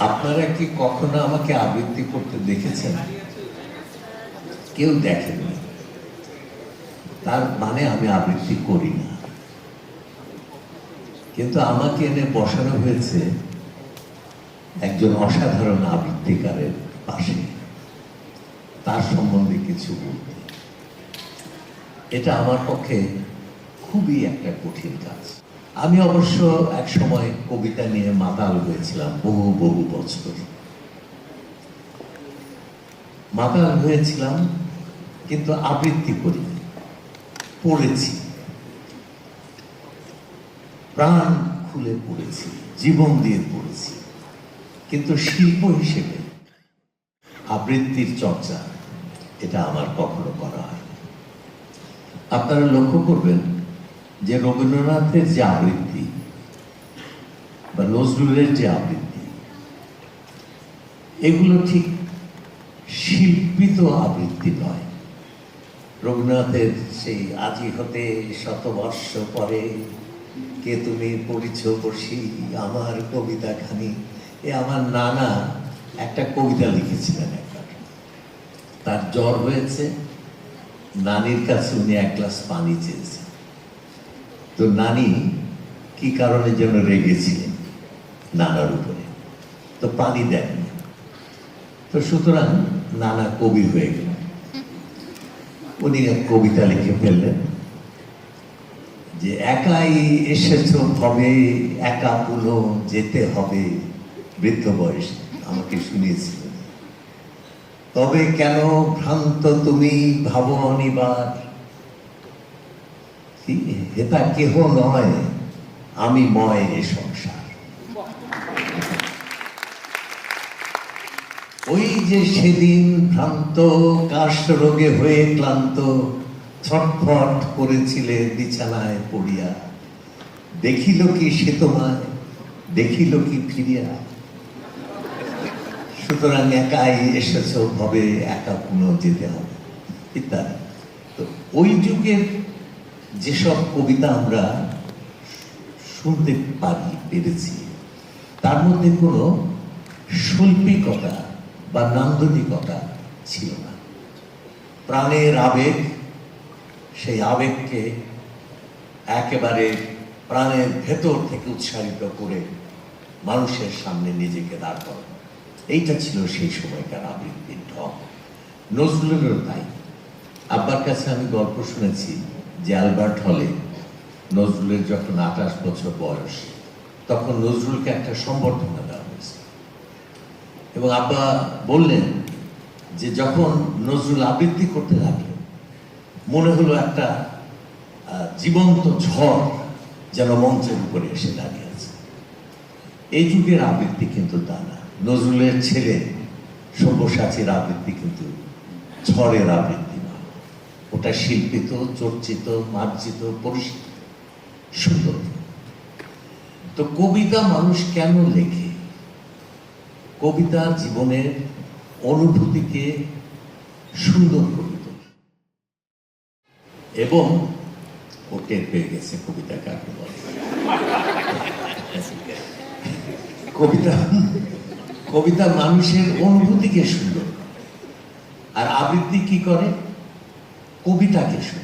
আপনারা কি কখনো আমাকে আবৃত্তি করতে দেখেছেন? কেউ দেখেননি। তার মানে আমি আবৃত্তি করি না। কিন্তু আমাকে এনে বসানো হয়েছে একজন অসাধারণ আবৃত্তিকারের পাশে। তার সম্বন্ধে কিছু বলতে। এটা আমার পক্ষে খুবই একটা কঠিন কাজ। আমি অবশ্য এক সময় কবিতা নিয়ে মাতাল হয়েছিলাম, বহু বহু বছর। মাতাল হয়েছিলাম, কিন্তু আবৃত্তি করি পড়েছি। প্রাণ খুলে পড়েছি, জীবন দিয়ে পড়েছি, কিন্তু শিল্প হিসেবে আবৃত্তির চর্চা, এটা আমার কখনো করা হয় আপনারা লক্ষ্য করবেন যে রবীন্দ্রনাথের যে আবৃত্তি বা নজরুলের যে আবৃত্তি, এগুলো ঠিক শিল্পিত আবৃত্তি নয়। রবীন্দ্রনাথের সেই আজি হতে শতবর্ষ পরে কে তুমি পড়িছ বসি, আমার কবিতা খানি এ আমার নানা একটা কবিতা লিখেছিলেন একবার। তার জ্বর হয়েছে, নানির কাছে উনি এক গ্লাস পানি চেয়েছেন। তো নানি কি কারণে যেন রেগেছিলেন নানার উপরে? তো পানি দেননি তো সুতরাং নানা কবি হয়ে গেলেন। উনি এক কবিতা লিখে ফেললেন যে, একাই এসেছ ভবে একা পুলো যেতে হবে। বৃদ্ধ বয়স, আমাকে শুনিয়েছিলেন তবে কেন ভ্রান্ত তুমি ভাবো অনিবার হেতা কেহ নয়, আমি ময় এ সংসার। ওই যে সেদিন ভ্রান্ত কাশ রোগে হয়ে ক্লান্ত, ছটফট করেছিলে বিছানায় পড়িয়া। দেখিল কি সে তোমায়, দেখিল কি ফিরিয়া। সুতরাং একাই এসেছ, ভবে একা পুনঃ যেতে হবে, ইত্যাদি। তো ওই যুগের যেসব কবিতা আমরা শুনতে পারি পেরেছি তার মধ্যে কোনো শৈল্পিকতা বা নান্দনিকতা ছিল না। প্রাণের আবেগ, সেই আবেগকে একেবারে প্রাণের ভেতর থেকে উৎসাহিত করে মানুষের সামনে নিজেকে দাঁড় করানো। এইটা ছিল সেই সময়কার আবৃত্তির ঢং। নজরুলেরও তাই। আব্বার কাছে আমি গল্প শুনেছি যে অ্যালবার্ট হলে নজরুলের যখন আঠাশ বছর বয়স, তখন নজরুলকে একটা সম্বর্ধনা দেওয়া হয়েছে। এবং আব্বা বললেন যে যখন নজরুল আবৃত্তি করতে লাগল, মনে হলো একটা জীবন্ত ঝড় যেন মঞ্চের উপরে এসে দাঁড়িয়ে আছে। এই যুগের আবৃত্তি কিন্তু তা না। নজরুলের ছেলে সব্যসাচীর আবৃত্তি কিন্তু ঝড়ের আবৃত্তি। ওটা শিল্পিত, চর্চিত, মার্জিত, পরিচিত। সুন্দর। তো কবিতা মানুষ কেন লেখে? কবিতা জীবনের অনুভূতিকে সুন্দর করে তোলে। এবং ও টের পেয়ে গেছে কবিতা কাকে বলে কবিতা কবিতা মানুষের অনুভূতিকে সুন্দর আর আবৃত্তি কি করে? কবিতাকে না?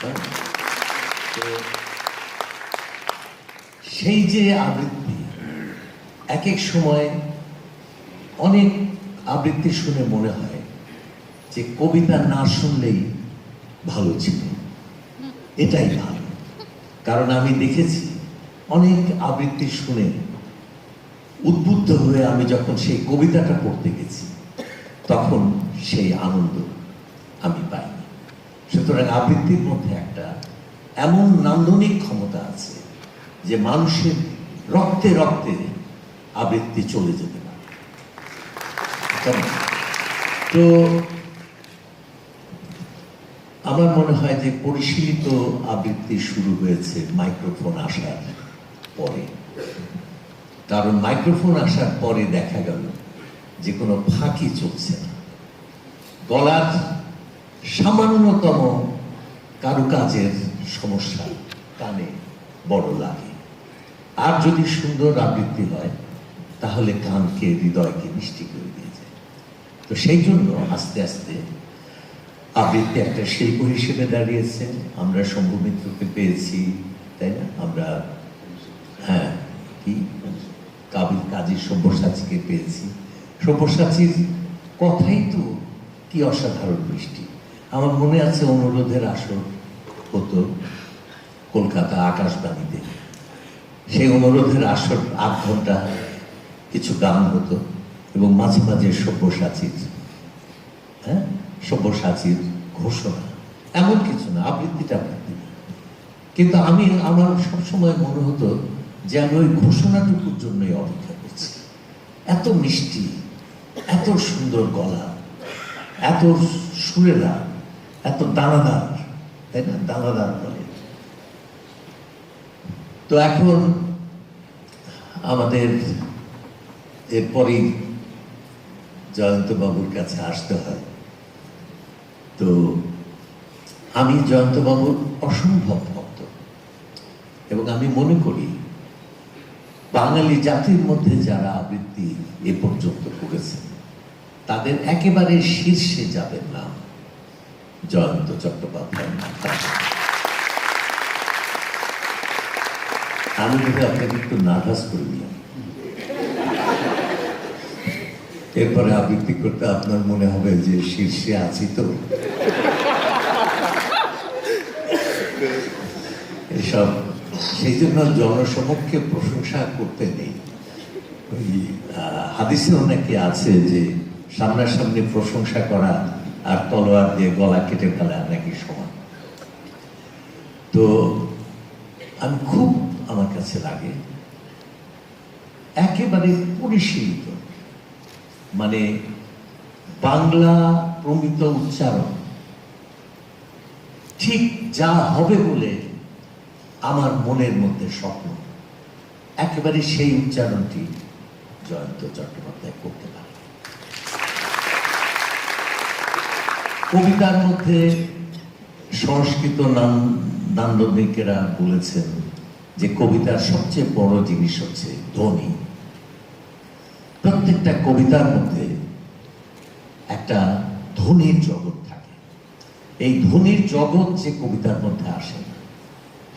তো সেই যে আবৃত্তি এক এক সময় অনেক আবৃত্তি শুনে মনে হয় যে কবিতা না শুনলেই ভালো ছিল। এটাই ভালো। কারণ আমি দেখেছি অনেক আবৃত্তি শুনে উদ্বুদ্ধ হয়ে আমি যখন সেই কবিতাটা পড়তে গেছি, তখন সেই আনন্দ আমি পাইনি সুতরাং আবৃত্তির মধ্যে একটা এমন নান্দনিক ক্ষমতা আছে যে মানুষের রক্তে রক্তে আবৃত্তি চলে যেতে পারে। তো আমার মনে হয় যে পরিশীলিত আবৃত্তি শুরু হয়েছে মাইক্রোফোন আসার পরে। কারণ মাইক্রোফোন আসার পরে দেখা গেল যে কোনো ফাঁকি চলছে না। গলার সামান্যতম কারুকাজের সমস্যা কানে বড় লাগে। আর যদি সুন্দর আবৃত্তি হয়, তাহলে কানকে হৃদয়কে মিষ্টি করে দিয়ে যায়। তো সেই জন্য আস্তে আস্তে আবৃত্তি একটা শিল্প হিসেবে দাঁড়িয়েছে। আমরা শম্ভু মিত্রকে পেয়েছি, তাই না? আমরা হ্যাঁ কি? কাবিল কাজী সব্যসাচীকে পেয়েছি। সব্যসাচীর কথাই তো কি অসাধারণ মিষ্টি। আমার মনে আছে অনুরোধের আসর হতো কলকাতা আকাশবাণীতে সেই অনুরোধের আসর আধ ঘণ্টা কিছু গান হতো এবং মাঝে মাঝে সব্যসাচীর হ্যাঁ? সব্যসাচীর ঘোষণা। এমন কিছু না, আবৃত্তিটা আবৃত্তি। কিন্তু আমি, আমার সবসময় মনে হতো যে আমি ওই ঘোষণাটুকুর জন্যই অপেক্ষা করছি। এত মিষ্টি, এত সুন্দর গলা, এত সুরেলা এত দানাদার, তাই না? দানাদার বলে তো এখন আমাদের এরপরেই জয়ন্ত বাবুর কাছে আসতে হয়। তো আমি জয়ন্ত বাবুর অসম্ভব ভক্ত এবং আমি মনে করি বাঙালি জাতির মধ্যে যারা আবৃত্তি এ পর্যন্ত করেছেন, তাদের একেবারে শীর্ষে যাবেন নাম জয়ন্ত চট্টোপাধ্যায় আমি আপনাকে একটু নার্ভাস করে এরপরে আবৃত্তি করতে আপনার মনে হবে যে শীর্ষে আছি তো। এসব, সেই জন্য জনসমক্ষে প্রশংসা করতে নেই। ওই অনেকে আছে যে সামনাসামনি প্রশংসা করা আর তলোয়ার দিয়ে গলা কেটে ফেলা নাকি সমান। তো আমি খুব আমার কাছে লাগে, একেবারে পরিশীলিত। মানে বাংলা প্রমিত উচ্চারণ ঠিক যা হবে বলে আমার মনের মধ্যে স্বপ্ন। একেবারে সেই উচ্চারণটি জয়ন্ত চট্টোপাধ্যায় করতে পারে। কবিতার মধ্যে সংস্কৃত নাম দাণ্ডনিকেরা বলেছেন যে কবিতার সবচেয়ে বড় জিনিস হচ্ছে ধ্বনি। প্রত্যেকটা কবিতার মধ্যে একটা ধ্বনির জগৎ থাকে। এই ধ্বনির জগৎ যে কবিতার মধ্যে আসে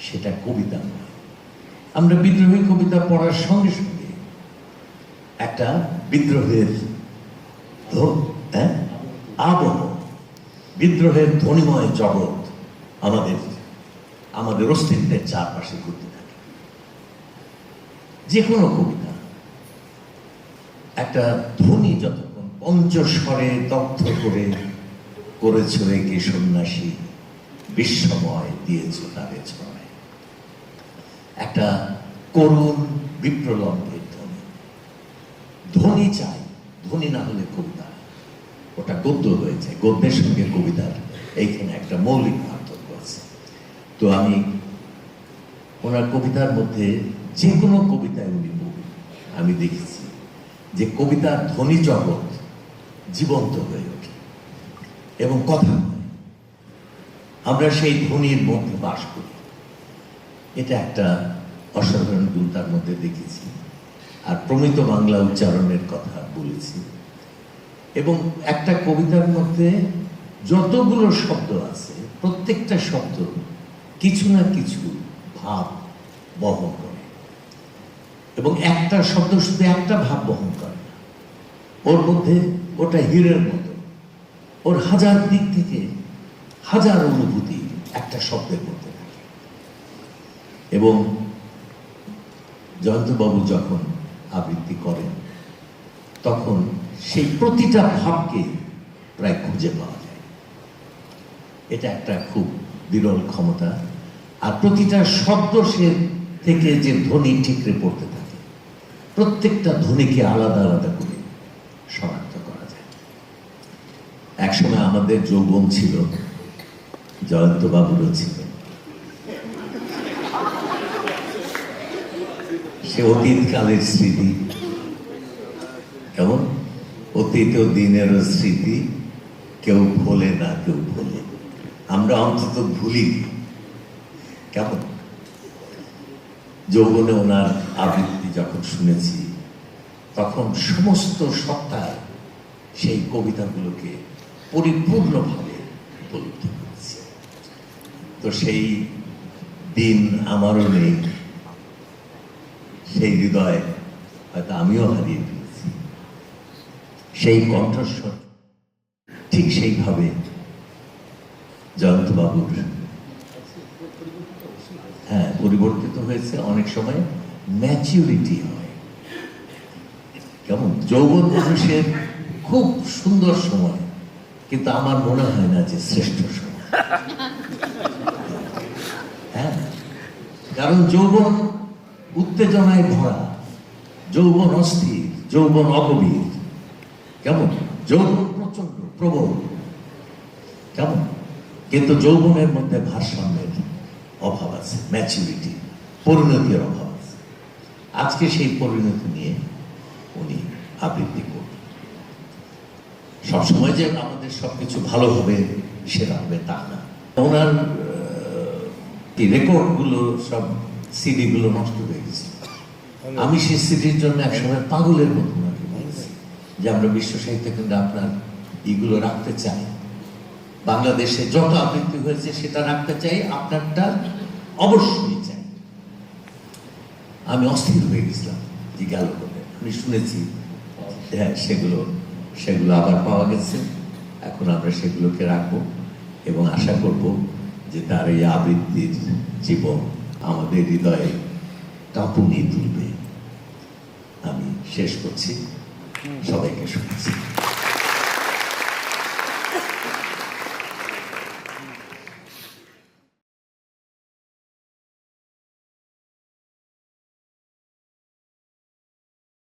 সেটা কবিতা নয়। আমরা বিদ্রোহী কবিতা পড়ার সঙ্গে সঙ্গে একটা বিদ্রোহের হ্যাঁ? আবহ বিদ্রোহের ধ্বনিময় জগৎ আমাদের আমাদের অস্তিত্বের চারপাশে ঘুরতে থাকে যে কোনো কবিতা, একটা ধ্বনি যতক্ষণ পঞ্চস্বরে দগ্ধ করে, করেছ একে সন্ন্যাসী, বিশ্বময় দিয়েছ তারে ছড়ায় একটা করুণ বিপ্রলম্বের ধ্বনি ধ্বনি চাই, ধ্বনি না হলে কবিতা। ওটা গদ্য হয়েছে গদ্যের সঙ্গে কবিতার এইখানে একটা মৌলিক পার্থক্য আছে। তো আমি ওনার কবিতার মধ্যে যে কোনো কবিতায় উনি আমি দেখেছি যে কবিতার ধ্বনি জগৎ জীবন্ত হয়ে ওঠে। এবং কথা আমরা সেই ধ্বনির মধ্যে বাস করি। এটা একটা অসাধারণ গুণ তার মধ্যে দেখেছি। আর প্রমিত বাংলা উচ্চারণের কথা বলেছি। এবং একটা কবিতার মধ্যে যতগুলো শব্দ আছে, প্রত্যেকটা শব্দ কিছু না কিছু ভাব বহন করে। এবং একটা শব্দ শুধু একটা ভাব বহন করে না। ওর মধ্যে ওটা হীরের মতো, ওর হাজার দিক থেকে হাজার অনুভূতি একটা শব্দের মধ্যে থাকে। এবং জয়ন্তবাবু যখন আবৃত্তি করেন, তখন সেই প্রতিটা ভাবকে প্রায় খুঁজে পাওয়া যায়। এটা একটা খুব বিরল ক্ষমতা। আর প্রতিটা শব্দ সে থেকে যে ধ্বনি ঠিকরে পড়তে থাকে, প্রত্যেকটা ধ্বনিকে আলাদা আলাদা করে শনাক্ত করা যায়। একসময় আমাদের যৌবন ছিল জয়ন্ত বাবুরও ছিল। সে অতীতকালের স্মৃতি। কেমন? অতীত দিনের স্মৃতি কেউ ভোলে না, কেউ ভোলে। আমরা অন্তত ভুলি। কেমন? যৌবনে ওনার আবৃত্তি যখন শুনেছি, তখন সমস্ত সত্তায় সেই কবিতাগুলোকে পরিপূর্ণভাবে উপলব্ধি করেছি। তো সেই দিন আমারও নেই। সেই হৃদয় হয়তো আমিও হারিয়ে সেই কণ্ঠস্বর, ঠিক সেইভাবে জয়ন্তবাবুর হ্যাঁ পরিবর্তিত হয়েছে অনেক সময় ম্যাচিউরিটি হয়। কেমন? যৌবন মানুষের খুব সুন্দর সময়, কিন্তু আমার মনে হয় না যে শ্রেষ্ঠ সময়। হ্যাঁ কারণ যৌবন উত্তেজনায় ভরা, যৌবন অস্থির, যৌবন অগভীর। কেমন? যৌবন প্রচণ্ড প্রবল। কেমন? কিন্তু যৌবনের মধ্যে ভারসাম্যের অভাব আছে ম্যাচুরিটি পরিণতির অভাব আছে। আজকে সেই পরিণতি নিয়ে উনি আবৃত্তি করবেন। সবসময় যে আমাদের সবকিছু ভালো হবে সেটা হবে তা না। ওনার রেকর্ডগুলো সব সিডিগুলো নষ্ট হয়ে গেছে। আমি সেই সিডির জন্য একসময় পাগলের মতো যে আমরা বিশ্ব সাহিত্য কেন্দ্রে আপনার এগুলো রাখতে চাই। বাংলাদেশে যত আবৃত্তি হয়েছে সেটা রাখতে চাই, আপনারটা অবশ্যই চাই। আমি অস্থির হয়ে গেছিলাম যে গেল করে আমি শুনেছি হ্যাঁ সেগুলো সেগুলো আবার পাওয়া গেছে। এখন আমরা সেগুলোকে রাখব এবং আশা করব যে তার এই আবৃত্তির জীবন আমাদের হৃদয়ে কাঁপুনি তুলবে। আমি শেষ করছি। সবাইকে শুনেছি